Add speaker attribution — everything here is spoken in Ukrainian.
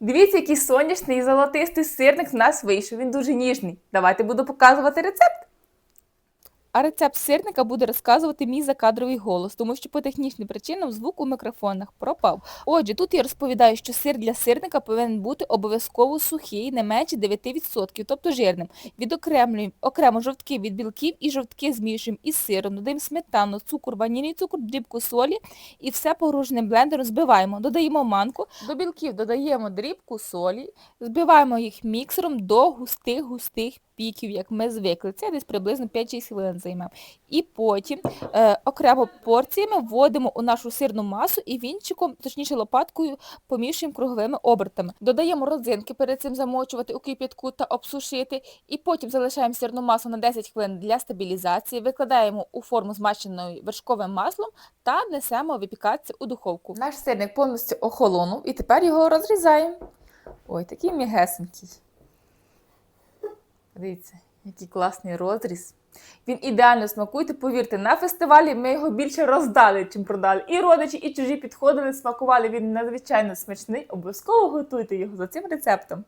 Speaker 1: Дивіться, який сонячний і золотистий сирник в нас вийшов. Він дуже ніжний. Давайте буду показувати рецепт. А рецепт сирника буде розказувати мій закадровий голос, тому що по технічним причинам звук у мікрофонах пропав. Отже, тут я розповідаю, що сир для сирника повинен бути обов'язково сухий, не менше 9%, тобто жирним. Відокремлюємо окремо жовтки від білків і жовтки змішуємо із сиром, додаємо сметану, цукор, ванільний цукор, дрібку солі і все погруженим блендером збиваємо. Додаємо манку, до білків додаємо дрібку солі, збиваємо їх міксером до густих-густих піків, як ми звикли. Це десь приблизно 5-6 хвилин займе. І потім е, окремо порціями вводимо у нашу сирну масу і вінчиком, точніше лопаткою, помішуємо круговими обертами. Додаємо родзинки, перед цим замочувати у кип'ятку та обсушити. І потім залишаємо сирну масу на 10 хвилин для стабілізації, викладаємо у форму змащеною вершковим маслом та несемо випікатися у духовку. Наш сирник повністю охолонув і тепер його розрізаємо. Ой, такий м'ягесенький. Дивіться, який класний розріз. Він ідеально смакує, повірте, на фестивалі ми його більше роздали, чим продали. І родичі, і чужі підходили, смакували. Він надзвичайно смачний. Обов'язково готуйте його за цим рецептом.